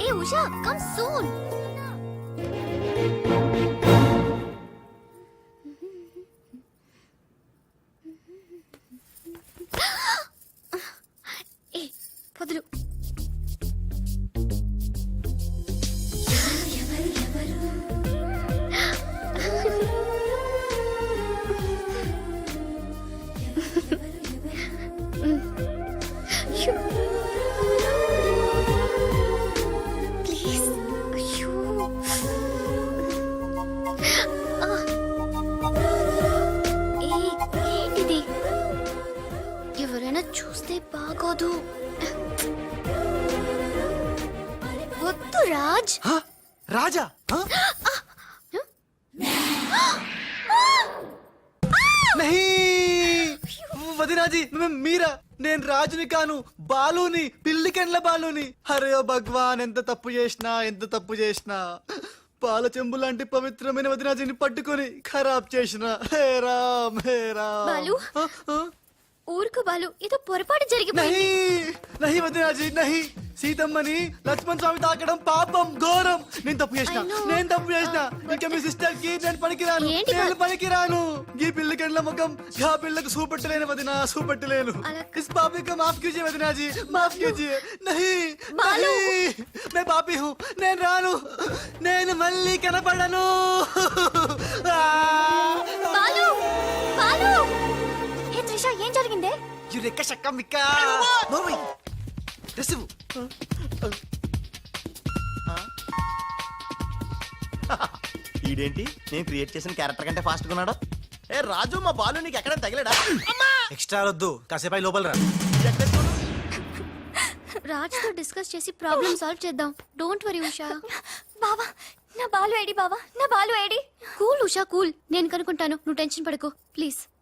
ఏ Usha come soon Raj? Raja? వదినాజీ మీరా? నేను రాజుని కాను బాలుని పిల్లికెండ్ల బాలుని. హరే భగవాన్ ఎంత తప్పు చేసినా ఎంత తప్పు చేసినా. పాల చెంబు లాంటి పవిత్రమైన వదినాజీని పట్టుకొని ఖరాబ్ చేసిన. హే రామ్ హే రామ్? ఊరుకు బాలు ఏదో పొరపాటు జరిగిపోయింది. నహి నహి సీతమ్మని లక్ష్మణ్ స్వామి తాకడం పాపం ఘోరం. నేను తప్పు చేసిన. నేను తప్పు చేసిన. ఇంకా మీ సిస్టర్కి నేను పనికిరాను. నేను పనికిరాను. ఈ పిల్ల కండ్ల ముఖం ఆ పిల్లకు సూపెట్టలేను వదిన సూపెట్టలేను. ఇస్ పాపి కా మాఫ్ కీజియే వదినాజీ. మాఫ్ కీజియే నహి బాలు. మే పాపి హూ. నేను రాను. నేను మళ్ళీ కనపడను. యురెక్క శక్క మిక్క నోర్మై. ఈడేంటి నేను క్రియేట్ చేసిన క్యారెక్టర్ కంటే ఫాస్ట్ ఉన్నాడు? ఏ రాజు మా బాలు నీకు ఎక్కడ తగిలేడా? ఎక్స్ట్రా వద్దు. కాసేపు లోపల రా. రాజ్తో డిస్కస్ చేసి ప్రాబ్లం సాల్వ్ చేద్దాం. Don't worry Usha. బావా నా బాలు ఏడి బావా? నా బాలు ఏడి? కూల్ ఉషా కూల్ నేను కనుకుంటాను నువ్వు టెన్షన్ పడకు. ప్లీజ్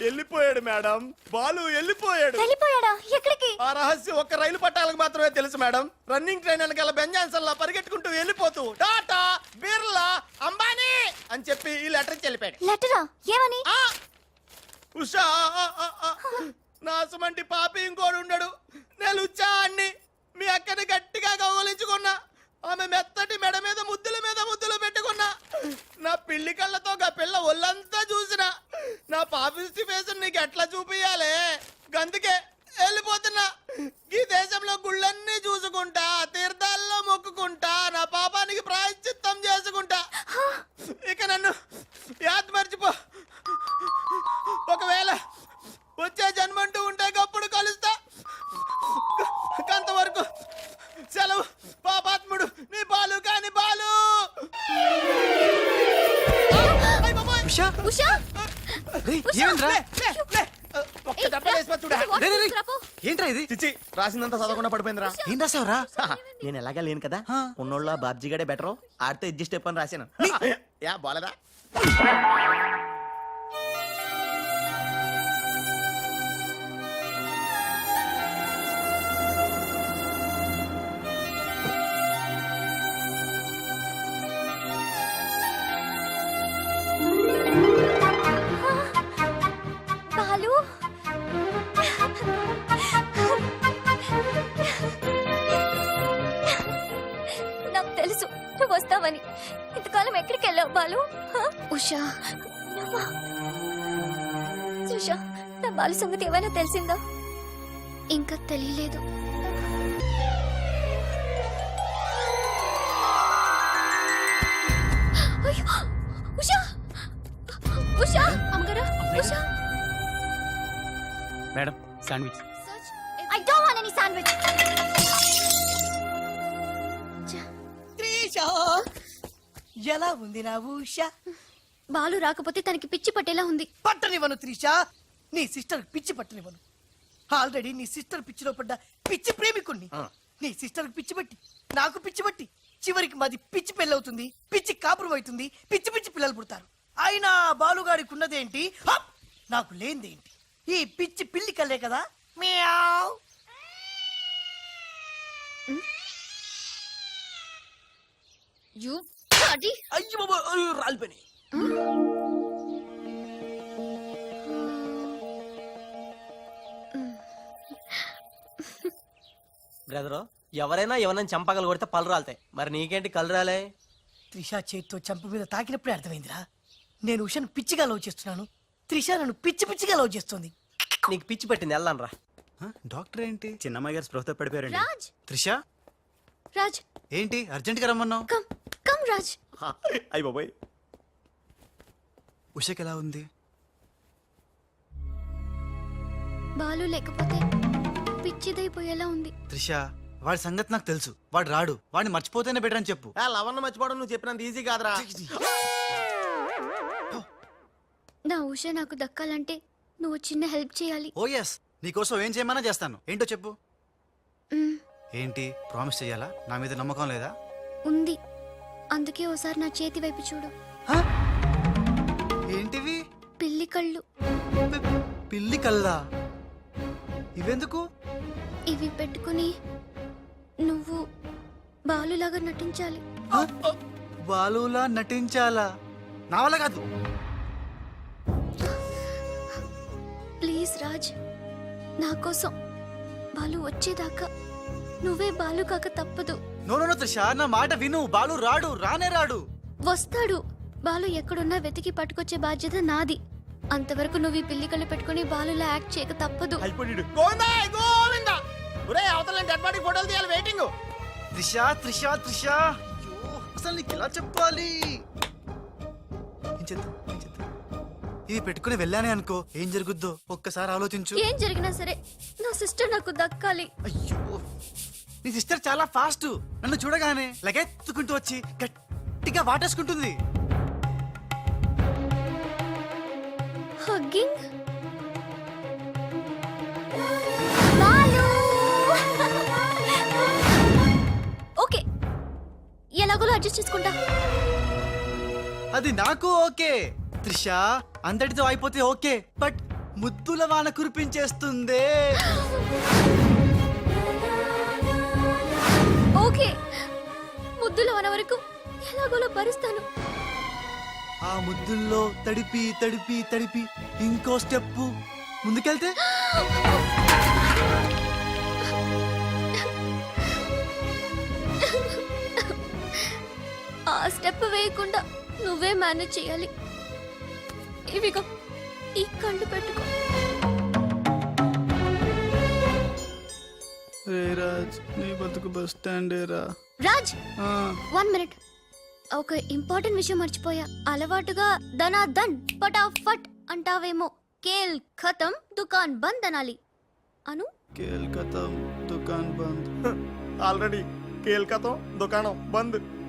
వెళ్ళిపోయాడు మేడం. బాలు వెళ్ళిపోయాడు. వెళ్ళిపోయాడా? ఎక్కడికి? ఆ రహస్యం ఒక్క రైలు పట్టాలకు మాత్రమే తెలుసు మేడం. రన్నింగ్ ట్రైన్ వెనకాల బెంజాన్సన్ లా పరిగెట్టుకుంటూ వెళ్ళిపోతూ టాటా బిర్లా అంబానీ! అని చెప్పి ఈ లెటర్ ఇచ్చి వెళ్ళిపోయాడు. లెటరా? ఏమని? ఆ! ఉషా ఆ, ఆ, ఆ. నా పాపి ఇంకోడు ఉండడు. నేను ఉచ్చా అన్ని మీ అక్కని గట్టిగా కౌగలించుకున్నా ఆమె మెత్తటి మెడ మీద ముద్దుల మీద ముద్దులు పెట్టుకున్నా. నా పిల్లి కళ్ళతో గా పిల్ల ఒళ్ళంతా చూసిన. నా పాపిస్టి ఫేస్ నీకు ఎట్లా చూపియాలే గందుకే వెళ్ళిపోతున్నా. ఈ దేశంలో గుళ్ళన్నీ చూసుకుంటా తీర్థాల్లో మొక్కుకుంటా నా పాపానికి ప్రాయశ్చిత్తం చేసుకుంటా. ఇక నన్ను యాద్ మర్చిపో. ఒకవేళ వచ్చే జన్మంటూ ఉంటే గప్పుడు కలుస్తా. కంతవరకు సెలవు. పాపాత్ముడు నీ బాలు కాని బాలు! ఉషా. ఉషా. ఏంట్రా ఇది? చిచ్చి రాసిందంతా చదవకుండా పడిపోయిందిరా. ఏం రాసావురా? నేను ఎలాగా లేను కదా. ఉన్నోళ్ళ బాబ్జీ గడే బెటర్ ఆడితో అడ్జస్ట్ అయిపోయి రాశాను. యా బాలేదా? ఉషా నువ్వా? సుషా నా బాలు సంగతి ఏమైనా తెలిసిందా? ఇంకా తెలియలేదు! Usha Usha Usha. Madam sandwich. I don't want any sandwich. ఎలా ఉంది నా ఊష బాలు రాకపోతే తనకి పిచ్చి పట్టేలా ఉంది. పట్టనివ్వను త్రిష. నీ సిస్టర్ పిచ్చి పట్టనివ్వను. ఆల్రెడీ నీ సిస్టర్ పిచ్చిలో పడ్డ పిచ్చి ప్రేమికుణ్ణి. నీ సిస్టర్ పిచ్చి పట్టి నాకు పిచ్చి పట్టి. చివరికి మాది పిచ్చి పెళ్ళవుతుంది పిచ్చి కాపురం అవుతుంది పిచ్చి పిచ్చి పిల్లలు పుడతారు. అయినా బాలుగాడికి ఉన్నదేంటి! నాకు లేనిదేంటి? ఈ పిచ్చి పిల్లి కల్లే కదా? మియావ్! యు అయ్యి బాబా రాలిపోయి బ్రదరు ఎవరైనా ఎవరైనా చంపగలు కొడితే పళ్ళు రాలుతాయి. మరి నీకేంటి కళ్ళు రాలే? త్రిష చేత్తో చంప మీద తాకినప్పుడే అర్థమైందిరా. నేను ఉషను పిచ్చిగా లవ్ చేస్తున్నాను. త్రిష నన్ను పిచ్చి పిచ్చిగా లవ్ చేస్తుంది. నీకు పిచ్చి పట్టింది వెళ్ళను రా? డాక్టర్ ఏంటి? చిన్నమ్మాయి గారు స్పృహతో పడిపోయారండి. రాజ్! త్రిష? రాజ్! ఏంటి అర్జెంట్గా రమ్మన్నావు కమ్ కమ్ రాజ్ అయ్యి బాబాయ్. ఉషకి ఎలా ఉంది? బాలు లేకపోతే పిచ్చిదైపోయేలా ఉంది. త్రిష వాడి సంగతి నాకు తెలుసు. వాడు రాడు. వాడిని మర్చిపోతేనే బెటర్ అని చెప్పు. లవన్న మర్చిపోవడం నువ్వు చెప్పినంత ఈజీ కాదురా. నా ఉష నాకు దక్కాలంటే నువ్వు చిన్న హెల్ప్ చేయాలి. ఓ ఎస్ నీకోసం ఏం చేయమన్నా చేస్తాను. ఏంటో చెప్పు. ఏంటి? ప్రామిస్ చెయ్యాలా? నా మీద నమ్మకం లేదా? ఉంది. అందుకే ఓసారి నా చేతి వైపు చూడు? ఏంటివి? పిల్లి కళ్ళు. పిల్లి కల్లా ఇవెందుకు? ఇవి పెట్టుకుని నువ్వు బాలులాగా నటించాలి? బాలులా నటించాలా? నా వల్ల కాదు. ప్లీజ్ రాజ్ నా కోసం బాలు వచ్చేదాకా నువ్వే బాలు కాక తప్పదు. నో నో నో త్రిష నా మాట విను. బాలు రాడు రానే రాడు. వస్తాడు. బాలు ఎక్కడున్నా వెతికి పట్టుకొచ్చే బాధ్యత నాది. అంతవరకు నువ్వు ఈ పిల్లి కళ్ళు పెట్టుకుని బాలులా యాక్ట్ చేయక తప్పదు. అయిపోయాడు గోవిందా గోవిందా? ఒరే అవతల డెడ్ బాడీ ఫోటోలు తీయాలి వెయిటింగ్ త్రిష త్రిష త్రిష. అయ్యో అసలు నీకు ఎలా చెప్పాలి? ఏం చేద్దాం ఏం చేద్దాం ఇది పెట్టుకుని వెళ్ళానే అనుకో. ఏం జరుగుద్దో? ఒక్కసారి ఆలోచించు. ఏం జరిగినా సరే నా సిస్టర్ నాకు దక్కాలి. అయ్యో నీ సిస్టర్ చాలా ఫాస్ట్ నన్ను చూడగానే లగెత్తుకుంటూ వచ్చి గట్టిగా వాటేసుకుంటుంది. Hugging okay. ఎలాగోలో అడ్జస్ట్ చేసుకుంటా. అది నాకు ఓకే. త్రిష అందరితో అయిపోతే ఓకే. బట్ ముద్దుల వాన కురిపించేస్తుందే. ముద్దులు అన వరకు ఎలాగోలో భరిస్తాను. ఆ ముద్దుల్లో తడిపి తడిపి తడిపి ఇంకో స్టెప్ ముందుకెళ్తే? ఆ స్టెప్ వేయకుండా నువ్వే మేనేజ్ చేయాలి. ఇవిగో ఈ కళ్ళు పెట్టుకో. రే రాజ్ నీ బతుకు బస్ స్టాండే రా. రాజ్! One minute. ఒక ఇంపార్టెంట్ విషయం మర్చిపోయా. అలవాటుగా దనా దన్ ఫటాఫట్ అంటావేమో. కేల్ ఖతం దుకాన్ బంద్ అనాలి. అను? కేల్కతా దుకాన్ బంద్. ఆల్రెడీ. కేల్కతం దుకాణం బంద్.